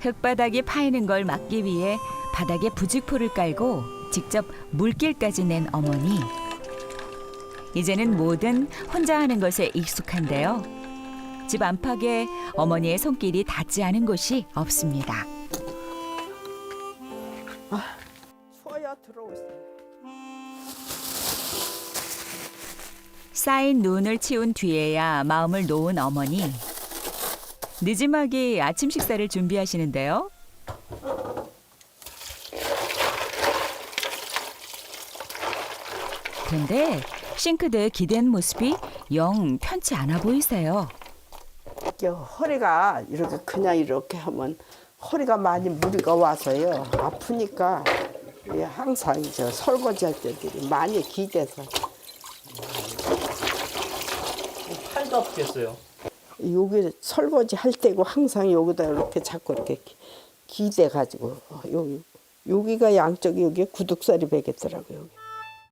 흙바닥이 파이는 걸 막기 위해 바닥에 부직포를 깔고 직접 물길까지 낸 어머니. 이제는 뭐든 혼자 하는 것에 익숙한데요. 집 안팎에 어머니의 손길이 닿지 않은 곳이 없습니다. 추워야 들어오세요. 쌓인 눈을 치운 뒤에야 마음을 놓은 어머니. 늦지막이 아침 식사를 준비하시는데요. 그런데 싱크대에 기댄 모습이 영 편치 않아 보이세요. 이게 허리가 이렇게 그냥 이렇게 하면 허리가 많이 무리가 와서요 아프니까 예, 항상 저 설거지 할 때들이 많이 기대서 팔도 아프겠어요. 여기 설거지 할 때고 항상 여기다 이렇게 자꾸 이렇게 기- 기대 가지고 여기 여기가 양쪽이 여기 구둑살이 베겠더라고요. 여기.